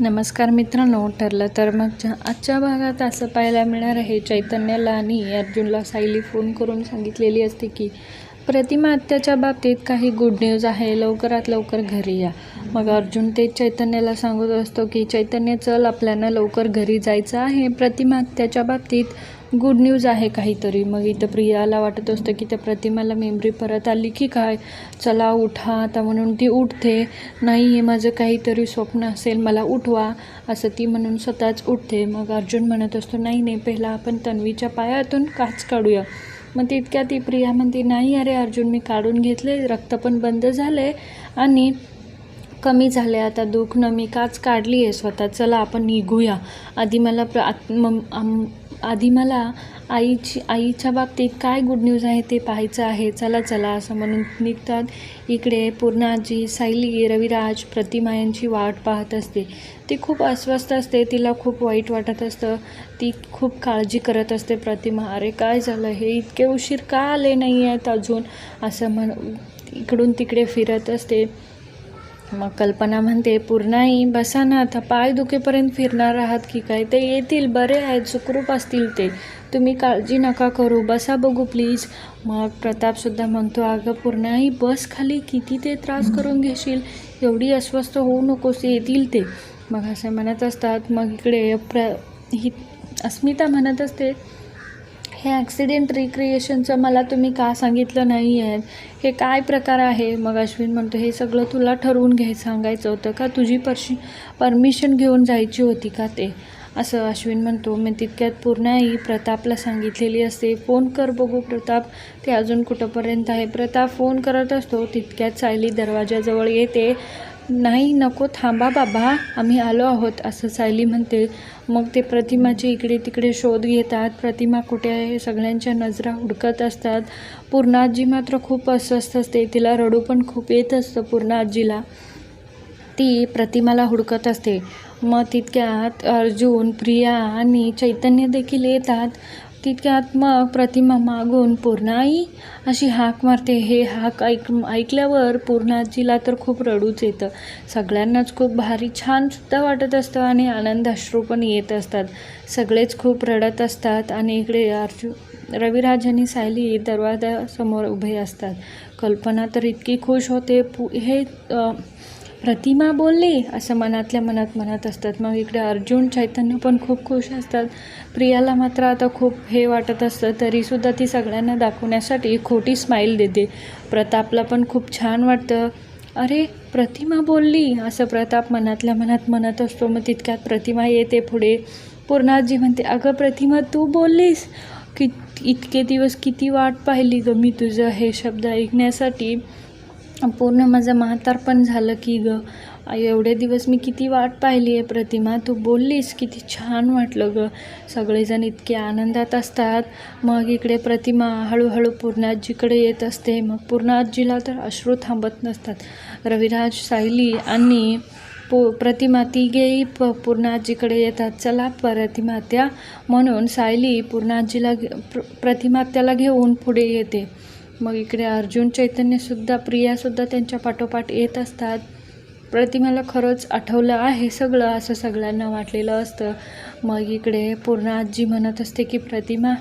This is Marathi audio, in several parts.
नमस्कार मित्रांनो ठरलं तर मग आजच्या भागात असं पाहायला मिळणार आहे चैतन्याला आणि अर्जुनला सायली फोन करून सांगितलेली असते की प्रतिमा आत्याच्या बाबतीत काही गुड न्यूज आहे. लवकरात लवकर घरी या. मग अर्जुन ते चैतन्याला सांगत असतो की चैतन्य चल आपल्याला लवकर घरी जायचं आहे. प्रतिमा आत्याच्या बाबतीत गुड न्यूज आहे काहीतरी. मग इथं प्रियाला वाटत असतं की त्या प्रतिमाला मेमरी परत आली की काय? चला उठा आता म्हणून ती उठते. नाही हे माझं काहीतरी स्वप्न असेल मला उठवा. असं ती म्हणून स्वतःच उठते. मग अर्जुन म्हणत असतो नाही नाही पहिला आपण तन्वीच्या पायातून काच काढूया. मग तितक्या ती प्रिया म्हणते नाही अरे अर्जुन मी काढून घेतले रक्त पण बंद झाले आणि कमी झाले आता दुखणं मी काच काढली आहे स्वतः. चला आपण निघूया. आधी मला प्र आत- मम- आम- आधी मला आईची आईच्या बाबतीत काय गुड न्यूज आहे ते पाहायचं आहे. चला चला असं म्हणून निघतात. इकडे पूर्ण आजी सायली रविराज प्रतिमा यांची वाट पाहत असते. ती खूप अस्वस्थ असते. तिला खूप वाईट वाटत असतं. ती खूप काळजी करत असते. प्रतिमा अरे काय झालं? हे इतके उशीर का आले नाही आहेत अजून? असं म्हण इकडून तिकडे फिरत असते. मग कल्पना म्हणते पूर्णाई बसा ना आता पाय दुखेपर्यंत फिरणार आहात की काय? ते येतील बरे आहेत सुखरूप असतील ते. तुम्ही काळजी नका करू बसा बघू प्लीज मग प्रतापसुद्धा म्हणतो अगं पूर्णाई बस खाली किती ते त्रास करून घेशील? एवढी अस्वस्थ होऊ नकोस येतील ते. मग असं म्हणत असतात. मग इकडे प्र ही अस्मिता म्हणत असते हे ॲक्सिडेंट रिक्रिएशनचं मला तुम्ही का सांगितलं नाही आहे हे काय प्रकार आहे? मग अश्विन म्हणतो हे सगळं तुला ठरवून घ्याय सांगायचं होतं का? तुझी परशी परमिशन घेऊन जायची होती का ते? असं अश्विन म्हणतो. मी तितक्यात पूर्ण आई प्रतापला सांगितलेली असते. फोन कर बघू प्रताप. ते अजून कुठंपर्यंत आहे? प्रताप फोन करत असतो. तितक्यात सायली दरवाजाजवळ येते. नाही नको थांबा बाबा आम्ही आलो आहोत असं सायली म्हणते. मग ते प्रतिमाचे इकडे तिकडे शोध घेतात. प्रतिमा कुठे आहे सगळ्यांच्या नजरा हुडकत असतात. पूर्णाजी मात्र खूप अस्वस्थ असते. तिला रडू पण खूप येत असतं पूर्णाजीला ती प्रतिमाला हुडकत असते. मग तितक्यात अर्जुन प्रिया आणि चैतन्य देखील येतात. तितक्यात मग प्रतिमा मागून पूर्णाई अशी हाक मारते. हे हाक ऐक ऐकल्यावर पूर्णाजीला तर खूप रडूच येतं. सगळ्यांनाच खूप भारी छानसुद्धा वाटत असतं आणि आनंद अश्रू पण येत असतात. सगळेच खूप रडत असतात आणि इकडे अर्जु रविराज आणि सायली दरवाजासमोर उभे असतात. कल्पना तर इतकी खुश होते. पु हे प्रतिमा बोलली असं मनातल्या मनात म्हणत असतात. मग इकडे अर्जुन चैतन्य पण खूप खुश असतात. प्रियाला मात्र आता खूप हे वाटत असतं तरीसुद्धा ती सगळ्यांना दाखवण्यासाठी खोटी स्माईल देते. प्रतापला पण खूप छान वाटतं. अरे प्रतिमा बोलली असं प्रताप मनातल्या मनात म्हणत असतो. मग तितक्यात प्रतिमा येते पुढे. पूर्णाजी म्हणते अगं प्रतिमा तू बोललीस? की इतके दिवस किती वाट पाहिली ग मी तुझं हे शब्द ऐकण्यासाठी. पूर्ण माझं म्हातारपण झालं की ग. एवढे दिवस मी किती वाट पाहिली आहे प्रतिमा. तू बोललीस किती छान वाटलं ग. सगळेजण इतके आनंदात असतात. मग इकडे प्रतिमा हळूहळू पूर्णाजीकडे येत असते. मग पूर्णाजीला तर अश्रू थांबत नसतात. रविराज सायली आणि पो प्रतिमा तिघेही प पूर्णाजीकडे येतात. चला प्रतिमा त्या म्हणून सायली पूर्णाजीला घे प्र प्रतिमा त्याला घेऊन पुढे येते. मग इकडे अर्जुन चैतन्यसुद्धा प्रियासुद्धा त्यांच्या पाठोपाठ येत असतात. प्रतिमाला खरंच आठवलं आहे सगळं असं सगळ्यांना वाटलेलं असतं. मग इकडे पूर्ण आजी म्हणत असते की प्रतिमा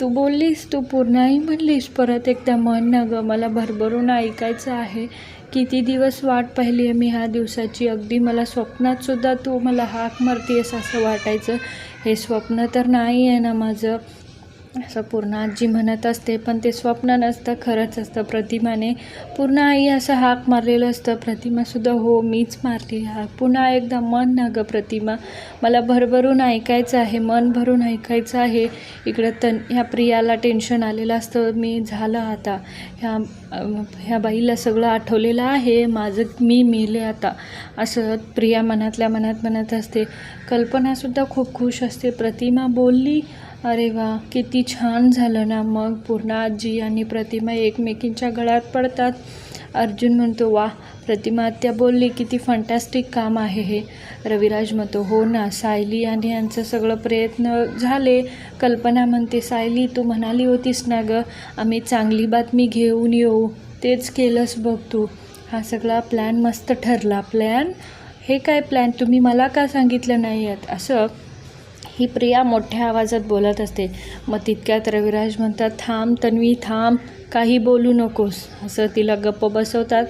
तू बोललीस तू पूर्णाही म्हणलीस. परत एकदा म्हण ना गं मला भरभरून ऐकायचं आहे. किती दिवस वाट पाहिली आहे मी ह्या दिवसाची. अगदी मला स्वप्नातसुद्धा तू मला हाक मारतीयस असं वाटायचं. हे स्वप्न तर नाही आहे ना माझं. असं पूर्ण आजी म्हणत असते पण ते स्वप्न नसतं खरंच असतं. प्रतिमाने पूर्ण आई असं हाक मारलेलं असतं. प्रतिमासुद्धा हो मीच मारली हाक. पुन्हा एकदा मन ना गं प्रतिमा मला भरभरून ऐकायचं आहे मन भरून ऐकायचं आहे. इकडं तन ह्या प्रियाला टेन्शन आलेलं असतं मी झालं आता. ह्या ह्या बाईला सगळं आठवलेलं आहे. माझं मी मेले आता. असं प्रिया मनातल्या मनात म्हणत असते. कल्पनासुद्धा खूप खुश असते. प्रतिमा बोलली अरे वा किती छान झालं ना. मग पूर्ण आजी आणि प्रतिमा एकमेकींच्या गळ्यात पडतात. अर्जुन म्हणतो वा प्रतिमा आत्या बोलली किती फंटॅस्टिक काम आहे हे. रविराज म्हणतो हो ना सायली आणि यांचं सगळं प्रयत्न झाले. कल्पना म्हणते सायली तू म्हणाली होतीस ना गं आम्ही चांगली बातमी घेऊन येऊ. तेच केलंस बघ तू. हा सगळा प्लॅन मस्त ठरला. प्लॅन हे काय प्लॅन तुम्ही मला का सांगितलं नाही आहेत असं ही प्रिया मोठ्या आवाजात बोलत असते. मग तितक्यात रविराज म्हणतात थांब तन्वी थांब काही बोलू नकोस. असं तिला गप्प बसवतात.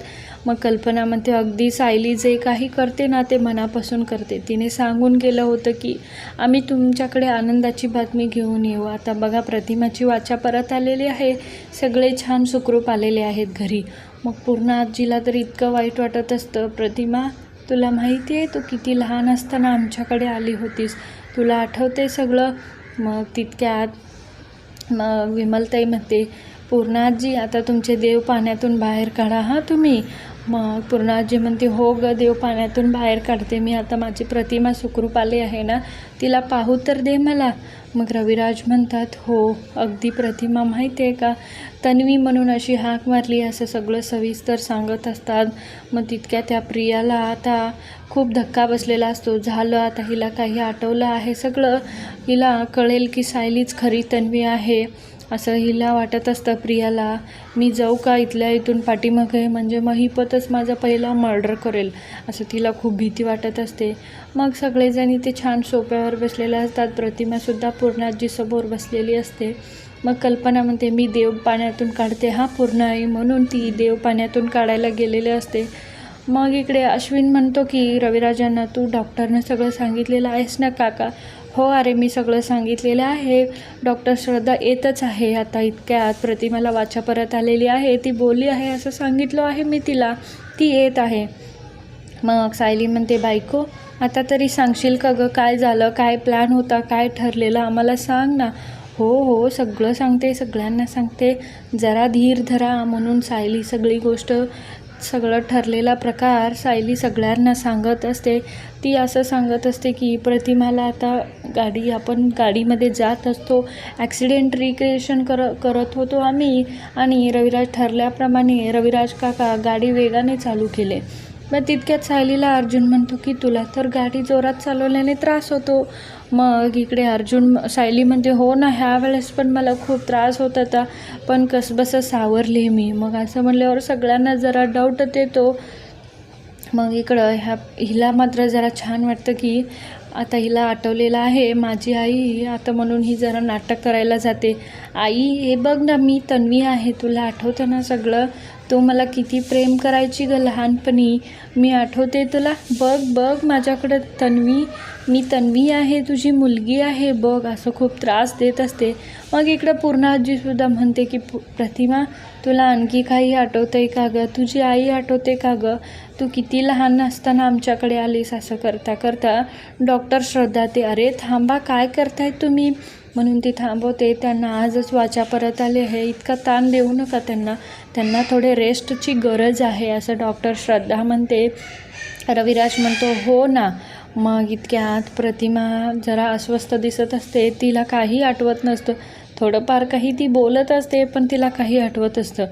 मग कल्पना म्हणते अगदी सायली जे काही करते ना ते मनापासून करते. तिने सांगून गेलं होतं की आम्ही तुमच्याकडे आनंदाची बातमी घेऊन येऊ. आता बघा प्रतिमाची वाचा परत आलेली आहे. सगळे छान सुखरूप आलेले आहेत घरी. मग पूर्ण आजीला तर इतकं वाईट वाटत असतं. प्रतिमा तुला माहिती आहे तू किती लहान असताना आमच्याकडे आली होतीस. तुला आठवते सगळं? मग तितक्यात मग विमलताई म्हणते पूर्णाजी आता तुमचे देव पाण्यातून बाहेर काढा हां तुम्ही? मग पूर्णाजी म्हणते हो ग देव पाण्यातून बाहेर काढते मी आता माझी प्रतिमा सुखरूप आली आहे ना तिला पाहू तर दे मला. मग रविराज म्हणतात. हो अगदी प्रतिमा माहिती आहे का? तन्वी म्हणून अशी हाक मारली असं सगळं सविस्तर सांगत असतात. मग तितक्या त्या प्रियाला आता खूप धक्का बसलेला असतो. झालं आता हिला काही आठवलं आहे सगळं. हिला कळेल की सायलीच खरी तन्वी आहे. असं हिला वाटत असतं प्रियाला मी जाऊ का इथल्या इथून पाठीमागे? म्हणजे मग हिपतच माझा पहिला मर्डर करेल. असं तिला खूप भीती वाटत असते. मग सगळेजण इथे छान सोप्यावर बसलेले असतात. प्रतिमासुद्धा पूर्णाजीसमोर बसलेली असते. मग कल्पना म्हणते मी देव पाण्यातून काढते. हा पूर्ण आई. म्हणून ती देव पाण्यातून काढायला गेलेले असते. मग इकडे अश्विन म्हणतो की रविराजांना तू डॉक्टरनं सगळं सांगितलेलं आहेस ना काका? हो अरे मी सगळं सांगितलेलं आहे. डॉक्टर श्रद्धा येतच आहे. आता इतक्या आत प्रतिमाला वाचा परत आलेली आहे. ती बोलली आहे असं सांगितलं आहे मी तिला. ती येत आहे. मग सायली म्हणते बायको आता तरी सांगशील का गं? काय झालं? काय प्लॅन होता? काय ठरलेलं? आम्हाला सांग ना. हो हो सगळं सांगते सगळ्यांना सांगते. जरा धीर धरा म्हणून सायली सगळी गोष्ट सगळं ठरलेला प्रकार सायली सगळ्यांना सांगत असते. ती असं सांगत असते की प्रतिमाला आता गाडी आपण गाडीमध्ये जात असतो. ॲक्सिडेंट रिक्रिएशन कर करत होतो आम्ही आणि रविराज ठरल्याप्रमाणे रविराज काका गाडी वेगाने चालू केले. मग तितक्यात सायलीला अर्जुन म्हणतो की तुला तर गाडी जोरात चालवल्याने त्रास होतो. मग इकडे अर्जुन सायली म्हणते हो ना ह्या वेळेस पण मला खूप त्रास होत होता पण कसबसं सावरले मी. मग असं म्हणल्यावर सगळ्यांना जरा डाऊट येतो. मग इकडं ह्या हिला मात्र जरा छान वाटतं की आता हिला आठवलेलं आहे माझी आई आता म्हणून ही जरा नाटक करायला जाते. आई हे बघ ना मी तन्वी आहे तुला आठवतं ना सगळं? तू मला किती प्रेम करायची ग लहानपणी? मी आठवते तुला? बघ बघ माझ्याकडं तन्वी. मी तन्वी आहे तुझी मुलगी आहे. बघ असं खूप त्रास देत असते. मग इकडं पूर्ण आजीसुद्धा म्हणते की पु प्रतिमा तुला आणखी काही आठवतं आहे का गं? तुझी आई आठवते का गं? तू किती लहान असताना आमच्याकडे आलीस असं करता करता डॉक्टर श्रद्धा ते अरे थांबा काय करताय तुम्ही? म्हणून ती थांबवते. त्यांना आजच वाचा परत आले आहे. इतका ताण देऊ नका त्यांना. त्यांना थोडे रेस्टची गरज आहे असं डॉक्टर श्रद्धा म्हणते. रविराज म्हणतो हो ना. मग इतक्यात प्रतिमा जरा अस्वस्थ दिसत असते. तिला काही आठवत नसतं. थोडंफार काही ती बोलत असते पण तिला काही आठवत असतं.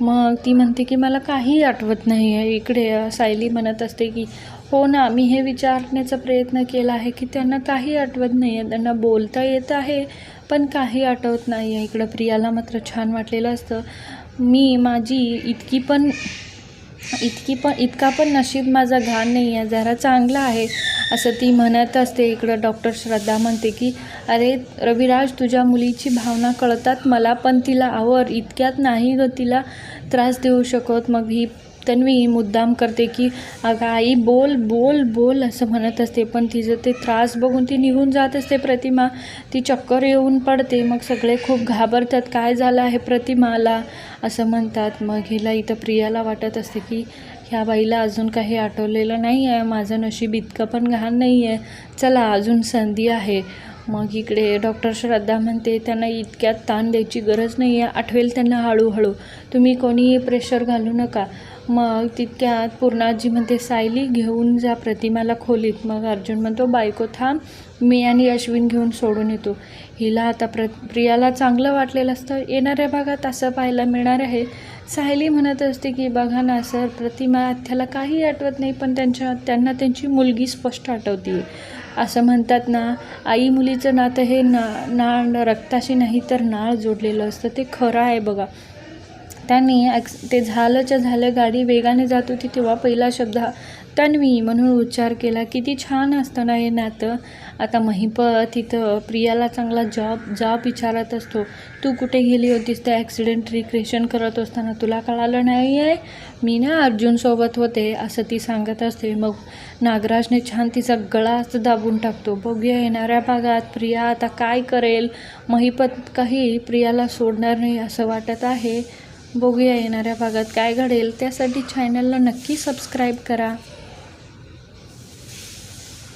मग ती म्हणते की मला काही आठवत नाही आहे इकडे सायली म्हणत असते की हो ना मी हे विचारण्याचा प्रयत्न केला आहे की त्यांना काही आठवत नाही आहे त्यांना बोलता येत आहे पण काही आठवत नाही आहे. इकडं प्रियाला मात्र छान वाटलेलं असतं. मी माझी इतकी पण इतकी पण इतका पण नशीब माझा घाण नाही आहे जरा चांगला आहे असं ती म्हणत असते. इकडं डॉक्टर श्रद्धा म्हणते की अरे रविराज तुझ्या मुलीची भावना कळतात मला पण तिला आवर इतक्यात नाही ग तिला त्रास देऊ शकत. मग ही तन्वी मुद्दाम करते की अगं आई बोल बोल बोल असं म्हणत असते. पण तिचं ते त्रास बघून ती निघून जात असते प्रतिमा. ती चक्कर येऊन पडते. मग सगळे खूप घाबरतात. काय झालं आहे प्रतिमाला? असं म्हणतात. मग हिला इथं प्रियाला वाटत असते की ह्या बाईला अजून काही आठवलेलं नाही आहे. माझं नशीब इतकं पण घाण नाही आहे. चला अजून संधी आहे. मग इकडे डॉक्टर श्रद्धा म्हणते त्यांना इतक्यात ताण द्यायची गरज नाही आहे. आठवेल त्यांना हळूहळू. तुम्ही कोणीही प्रेशर घालू नका. मग तितक्यात पूर्णाजी म्हणते सायली घेऊन जा प्रतिमाला खोलीत. मग अर्जुन म्हणतो बायको थांब. मी आणि अश्विन घेऊन सोडून येतो. हिला आता प्र प्रियाला चांगलं वाटलेलं असतं. येणाऱ्या भागात असं पाहायला मिळणार आहे. सायली म्हणत असते की बघा ना सर प्रतिमा त्याला काही आठवत नाही पण त्यांच्या त्यांना त्यांची मुलगी स्पष्ट आठवते असं म्हणतात ना आई मुलीचं नातं हे ना नाळ रक्ताशी नाही तर नाळ जोडलेलं असतं. ते खरं आहे बघा. त्यांनी ॲक्स ते झालंच्या झालं गाडी वेगाने जात होती तेव्हा पहिला शब्द हा तन्वी म्हणून उच्चार केला. किती छान असतं ना हे नातं. आता महिपत इथं प्रियाला चांगला जॉब जॉब विचारत असतो. तू कुठे गेली होतीस? ते ॲक्सिडेंट रिक्रिएशन करत असताना तुला कळालं नाही आहे मी ना अर्जुनसोबत होते असं ती सांगत असते. मग नागराजने छान तिचा गळा असं दाबून टाकतो. बघूया येणाऱ्या भागात प्रिया आता काय करेल? महिपत काही प्रियाला सोडणार नाही असं वाटत आहे. बघूया येणाऱ्या भागात काय घडेल. त्यासाठी चॅनलला नक्की सबस्क्राईब करा.